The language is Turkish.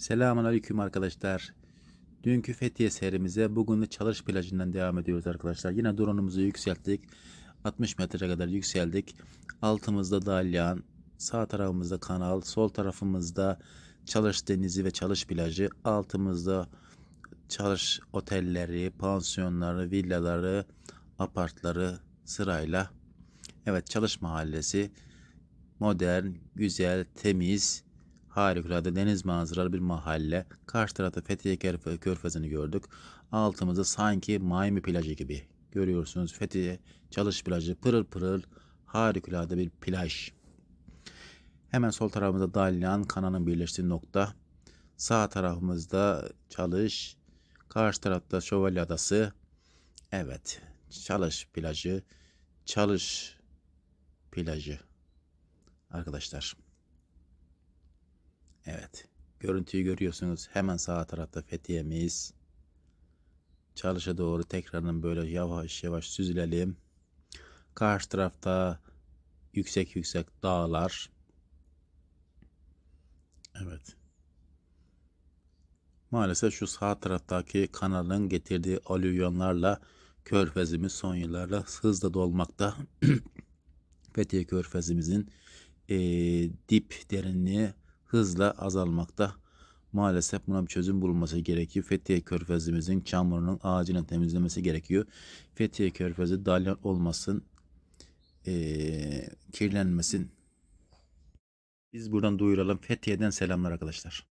Selamun Aleyküm arkadaşlar. Dünkü Fethiye serimize bugün de Çalış plajından devam ediyoruz arkadaşlar. Yine drone'umuzu yükselttik. 60 metre kadar yükseldik. Altımızda Dalyan, sağ tarafımızda kanal, sol tarafımızda Çalış denizi ve Çalış plajı, altımızda Çalış otelleri, pansiyonları, villaları, apartları sırayla. Evet Çalış mahallesi modern, güzel, temiz, harikulade deniz manzaralı bir mahalle. Karşı tarafta Fethiye Körfe- Körfezi'ni gördük. Altımızda sanki Miami plajı gibi. Görüyorsunuz Fethiye Çalış plajı pırıl pırıl harikulade bir plaj. Hemen sol tarafımızda Dalyan, Kanan'ın birleştiği nokta. Sağ tarafımızda Çalış, karşı tarafta Şövalye Adası. Evet, Çalış plajı, Çalış plajı arkadaşlar. Evet. Görüntüyü görüyorsunuz. Hemen sağ tarafta Fethiye'miz. Çalışa doğru tekrardan böyle yavaş yavaş süzülelim. Karşı tarafta yüksek yüksek dağlar. Evet. Maalesef şu sağ taraftaki kanalın getirdiği alüvyonlarla körfezimiz son yıllarda hızla dolmakta. Fethiye körfezimizin eee, dip derinliği hızla azalmakta. Maalesef buna bir çözüm bulunması gerekiyor. Fethiye körfezimizin çamurunun acilen temizlemesi gerekiyor. Fethiye körfezi dalyan olmasın, eee, kirlenmesin. Biz buradan duyuralım. Fethiye'den selamlar arkadaşlar.